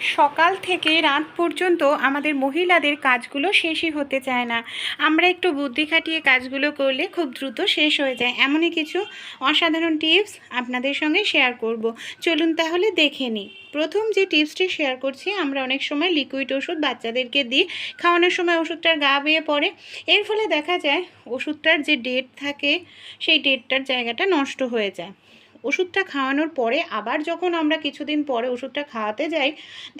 সকাল থেকে রাত পর্যন্ত আমাদের মহিলাদের কাজগুলো শেষই হতে চায় না। আমরা একটু বুদ্ধি খাটিয়ে কাজগুলো করলে খুব দ্রুত শেষ হয়ে যায়। এমনই কিছু অসাধারণ টিপস আপনাদের সঙ্গে শেয়ার করব। চলুন তাহলে দেখে নিই। প্রথম যে টিপসটি শেয়ার করছি, আমরা অনেক সময় লিকুইড ওষুধ বাচ্চাদেরকে দিই। খাওয়ানোর সময় ওষুধটার গা বেয়ে পড়ে। এর ফলে দেখা যায়, ওষুধটার যে ডেট থাকে, সেই ডেটটার জায়গাটা নষ্ট হয়ে যায়। ওষুধটা খাওয়ানোর পরে আবার যখন আমরা কিছুদিন পরে ওষুধটা খাওয়াতে যাই,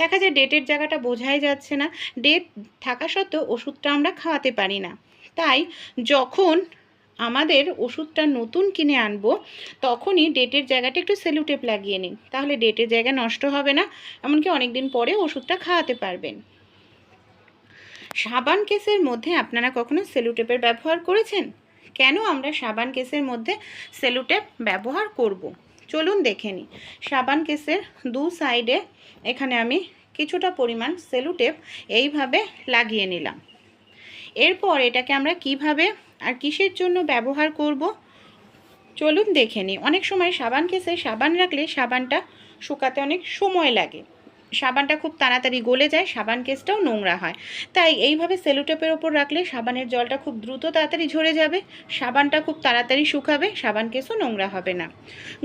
দেখা যায় ডেটের জায়গাটা বোঝাই যাচ্ছে না। ডেট থাকা সত্ত্বেও ওষুধটা আমরা খাওয়াতে পারি না। তাই যখন আমাদের ওষুধটা নতুন কিনে আনব, তখনই ডেটের জায়গাটা একটু সেলুটেপ লাগিয়ে নিন তাহলে ডেটের জায়গা নষ্ট হবে না, এমনকি অনেক দিন পরে ওষুধটা খাওয়াতে পারবেন। সাবান কেসের মধ্যে আপনারা কখনো সেলুটেপের ব্যবহার করেছেন? কেন আমরা সাবান কেসের মধ্যে সেলুটেপ ব্যবহার করব। চলুন দেখে নিই। সাবান কেসের দু সাইডে এখানে আমি কিছুটা পরিমাণ সেলুটেপ এইভাবে লাগিয়ে নিলাম। এরপর এটাকে আমরা কীভাবে আর কিসের জন্য ব্যবহার করব? চলুন দেখে নিই। অনেক সময় সাবান কেসে সাবান রাখলে সাবানটা শুকাতে অনেক সময় লাগে। সাবানটা খুব তাড়াতাড়ি গলে যায়, সাবান কেসটাও নোংরা হয়। তাই এইভাবে সেলোটেপের ওপর রাখলে সাবানের জলটা খুব দ্রুত তাড়াতাড়ি ঝরে যাবে, সাবানটা খুব তাড়াতাড়ি শুকাবে, সাবান কেসও নোংরা হবে না।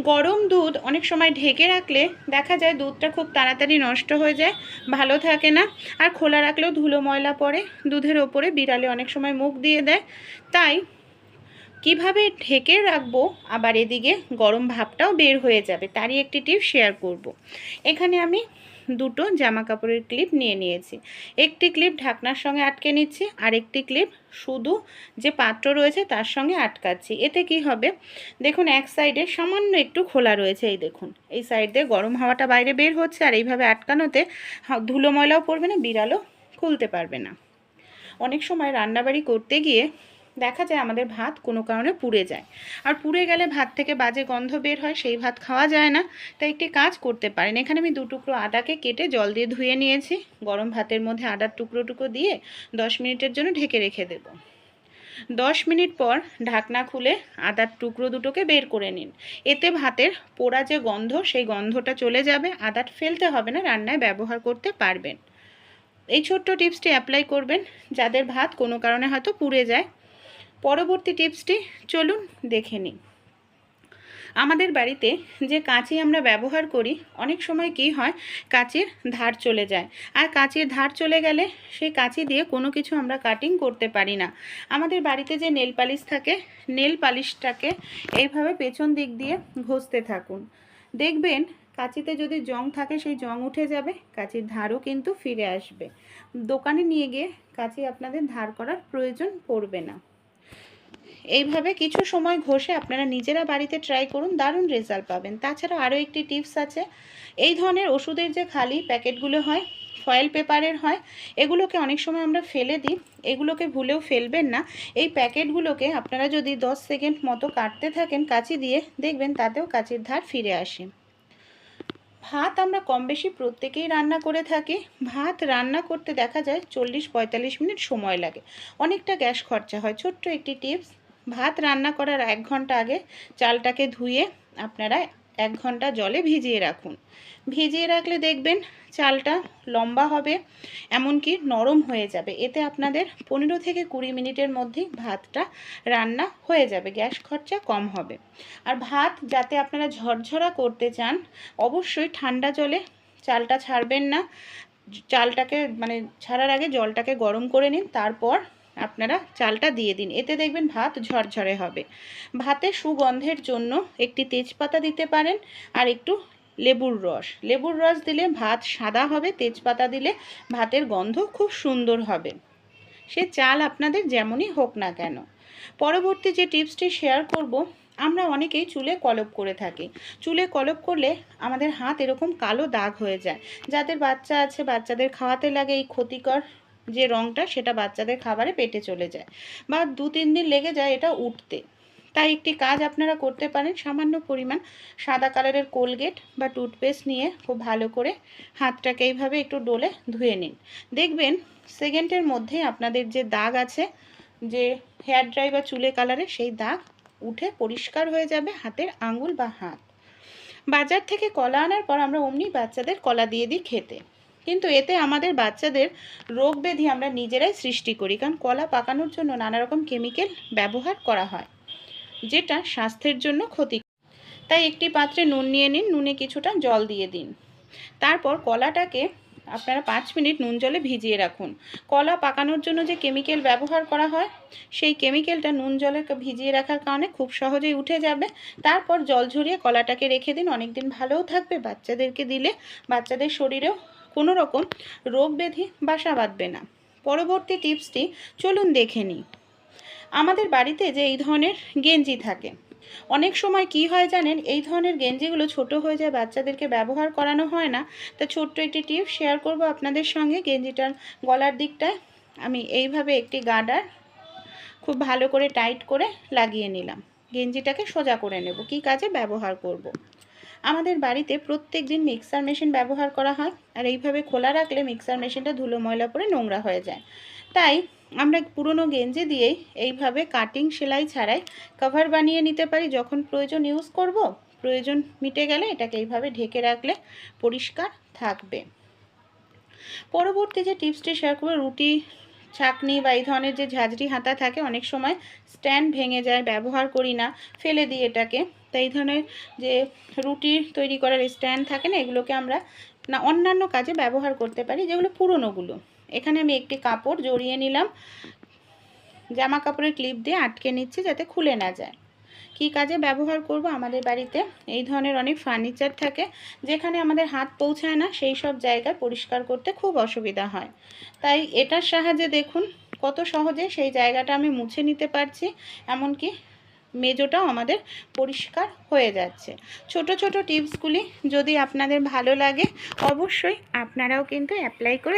গরম দুধ অনেক সময় ঢেকে রাখলে দেখা যায় দুধটা খুব তাড়াতাড়ি নষ্ট হয়ে যায়, ভালো থাকে না। আর খোলা রাখলেও ধুলো ময়লা পড়ে, দুধের ওপরে বিড়ালে অনেক সময় মুখ দিয়ে দেয়। তাই কীভাবে ঢেকে রাখব আবার এদিকে গরম ভাবটাও বের হয়ে যাবে, তারই একটি টিপ শেয়ার করব। এখানে আমি দুটো জামা কাপড়ের ক্লিপ নিয়ে নিয়েছি। একটি ক্লিপ ঢাকনার সঙ্গে আটকে নিচ্ছি আর একটি ক্লিপ শুধু যে পাত্র রয়েছে তার সঙ্গে আটকাচ্ছি। এতে কি হবে? দেখুন, এক সাইডে সামান্য একটু খোলা রয়েছে, এই দেখুন। এই সাইড দিয়ে গরম হাওয়াটা বাইরে বের হচ্ছে আর এইভাবে আটকানোতে ধুলো ময়লাও পড়বে না, বিড়ালও খুলতে পারবে না। অনেক সময় রান্নাবাড়ি করতে গিয়ে দেখা যায় আমাদের ভাত কোনো কারণে পুড়ে যায়। আর পুড়ে গেলে ভাত থেকে বাজে গন্ধ বের হয়, সেই ভাত খাওয়া যায় না। তাই একটি কাজ করতে পারেন। এখানে আমি দু টুকরো আদাকে কেটে জল দিয়ে ধুয়ে নিয়েছি। গরম ভাতের মধ্যে আদার টুকরো টুকরো দিয়ে দশ মিনিটের জন্য ঢেকে রেখে দেবো। দশ মিনিট পর ঢাকনা খুলে আদার টুকরো দুটোকে বের করে নিন। এতে ভাতের পোড়া যে গন্ধ, সেই গন্ধটা চলে যাবে। আদার ফেলতে হবে না, রান্নায় ব্যবহার করতে পারবেন। এই ছোট্ট টিপসটি অ্যাপ্লাই করবেন। যাদের ভাত কোনো কারণে হয়তো পুড়ে যায় পরবর্তী টিপসটি চলুন দেখে নিই। আমাদের বাড়িতে যে কাঁচি আমরা ব্যবহার করি, অনেক সময় কি হয়, কাঁচির ধার চলে যায়। আর কাঁচির ধার চলে গেলে সেই কাঁচি দিয়ে কোনো কিছু আমরা কাটিং করতে পারি না। আমাদের বাড়িতে যে নেল পালিশ থাকে নেল পালিশটাকে এইভাবে পেছন দিক দিয়ে ঘষতে থাকুন। দেখবেন কাঁচিতে যদি জং থাকে, সেই জং উঠে যাবে, কাঁচির ধারও কিন্তু ফিরে আসবে। দোকানে নিয়ে গিয়ে কাঁচি আপনাদের ধার করার প্রয়োজন পড়বে না। এইভাবে কিছু সময় ঘষে আপনারা নিজেরা বাড়িতে ট্রাই করুন, দারুণ রেজাল্ট পাবেন। তাছাড়া আরও একটি টিপস আছে। এই ধরনের ওষুধের যে খালি প্যাকেটগুলো হয় ফয়েল পেপারের হয়, এগুলোকে অনেক সময় আমরা ফেলে দিই। এগুলোকে ভুলেও ফেলবেন না। এই প্যাকেটগুলোকে আপনারা যদি দশ সেকেন্ড মতো কাটতে থাকেন কাঁচি দিয়ে, দেখবেন তাতেও কাঁচির ধার ফিরে আসে। ভাত আমরা কম বেশি প্রত্যেকেই রান্না করে থাকি। ভাত রান্না করতে দেখা যায় চল্লিশ পঁয়তাল্লিশ মিনিট সময় লাগে। অনেকটা গ্যাস খরচা হয়। ছোট্ট একটি টিপস ভাত রান্না করার এক ঘণ্টা আগে চালটাকে ধুয়ে আপনারা এক ঘণ্টা জলে ভিজিয়ে রাখুন। ভিজিয়ে রাখলে দেখবেন চালটা লম্বা হবে, এমনকি নরম হয়ে যাবে। এতে আপনাদের পনেরো থেকে কুড়ি মিনিটের মধ্যেই ভাতটা রান্না হয়ে যাবে, গ্যাস খরচা কম হবে। আর ভাত যাতে আপনারা ঝরঝরা করতে চান, অবশ্যই ঠান্ডা জলে চালটা ছাড়বেন না। চালটাকে মানে ছাড়ার আগে জলটাকে গরম করে নিন, তারপর আপনারা চালটা দিয়ে দিন। এতে দেখবেন ভাত ঝরঝরে হবে। ভাতে সুগন্ধের জন্য একটি তেজপাতা দিতে পারেন আর একটু লেবুর রস। লেবুর রস দিলে ভাত সাদা হবে, তেজপাতা দিলে ভাতের গন্ধ খুব সুন্দর হবে। সে চাল আপনাদের যেমনই হোক না কেন। পরবর্তী যে টিপসটি শেয়ার করব, আমরা অনেকেই চুলে কলপ করে থাকি। চুলে কলপ করলে আমাদের হাত এরকম কালো দাগ হয়ে যায়। যাদের বাচ্চা আছে, বাচ্চাদের খাওয়াতে লাগে এই ক্ষতিকর যে রঙটা সেটা বাচ্চাদের খাবারে পেটে চলে যায় বা দু, তিন দিন লেগে যায় এটা উঠতে। তাই একটি কাজ আপনারা করতে পারেন, সামান্য পরিমাণ সাদা কালারের কোলগেট বা টুথপেস্ট নিয়ে খুব ভালো করে হাতটাকে এইভাবে একটু ডোলে ধুয়ে নিন। দেখবেন সেকেন্ডের মধ্যে আপনাদের যে দাগ আছে, যে হেয়ার ড্রাই বা চুলে কালারে সেই দাগ উঠে পরিষ্কার হয়ে যাবে হাতের আঙুল বা হাত। বাজার থেকে কলা আনার পর আমরা অমনি বাচ্চাদের কলা দিয়ে দিই খেতে। কিন্তু এতে আমাদের বাচ্চাদের রোগ ব্যাধি আমরা নিজেরাই সৃষ্টি করি, কারণ কলা পাকানোর জন্য নানা রকম কেমিক্যাল ব্যবহার করা হয়, যেটা স্বাস্থ্যের জন্য ক্ষতি তাই একটি পাত্রে নুন নিয়ে নিন, নুনে কিছুটা জল দিয়ে দিন। তারপর কলাটাকে আপনারা পাঁচ মিনিট নুন জলে ভিজিয়ে রাখুন। কলা পাকানোর জন্য যে কেমিক্যাল ব্যবহার করা হয়, সেই কেমিক্যালটা নুন জলে ভিজিয়ে রাখার কারণে খুব সহজেই উঠে যাবে। তারপর জল ঝরিয়ে কলাটাকে রেখে দিন অনেক দিন ভালোও থাকবে। বাচ্চাদেরকে দিলে বাচ্চাদের শরীরেও কোনো রকম রোগ ব্যাধি বাসা বাঁধবে না। পরবর্তী টিপসটি চলুন দেখে নিই। আমাদের বাড়িতে যে এই ধরনের গেঞ্জি থাকে, অনেক সময় কি হয় জানেন, এই ধরনের গেঞ্জিগুলো ছোট হয়ে যায়, বাচ্চাদেরকে ব্যবহার করানো হয় না। তা ছোট্ট একটি টিপ শেয়ার করব আপনাদের সঙ্গে। গেঞ্জিটার গলার দিকটায় আমি এইভাবে একটি গার্ডার খুব ভালো করে টাইট করে লাগিয়ে নিলাম। গেঞ্জিটাকে সোজা করে নেব। কি কাজে ব্যবহার করব। আমাদের বাড়িতে প্রত্যেক দিন মিক্সার মেশিন ব্যবহার করা হয় আর এইভাবে খোলা রাখলে মিক্সার মেশিনটা ধুলো ময়লা পরে নোংরা হয়ে যায়। তাই আমরা পুরনো গেঞ্জি দিয়েই এইভাবে কাটিং সেলাই ছাড়াই কভার বানিয়ে নিতে পারি। যখন প্রয়োজন ইউজ করব, প্রয়োজন মিটে গেলে এটাকে এইভাবে ঢেকে রাখলে পরিষ্কার থাকবে। পরবর্তী যে টিপসটি শেয়ার করব, রুটি ছাকনি বা এই ধরনের যে ঝাঁঝরি হাতা থাকে, অনেক সময় স্ট্যান্ড ভেঙে যায়, ব্যবহার করি না, ফেলে দিই এটাকে। এই ধরনের যে রুটি তৈরি করার স্ট্যান্ড থাকে না, এগুলোকে আমরা না অন্যান্য কাজে ব্যবহার করতে পারি, যেগুলো পুরনোগুলো। এখানে আমি একটি কাপড় জড়িয়ে নিলাম। জামা কাপড়ের ক্লিপ দিয়ে আটকে নিচ্ছি যাতে খুলে না যায়। কী কাজে ব্যবহার করব আমাদের বাড়িতে? এই ধরনের অনেক ফার্নিচার থাকে, যেখানে আমাদের হাত পৌঁছায় না, সেই সব জায়গায় পরিষ্কার করতে খুব অসুবিধা হয়। তাই এটার সাহায্যে দেখুন কত সহজে সেই জায়গাটা আমি মুছে নিতে পারছি, এমনকি মেজোটাও আমাদের পরিষ্কার হয়ে যাচ্ছে। ছোট ছোট টিপসগুলি যদি আপনাদের ভালো লাগে, অবশ্যই আপনারাও কিন্তু অ্যাপ্লাই করে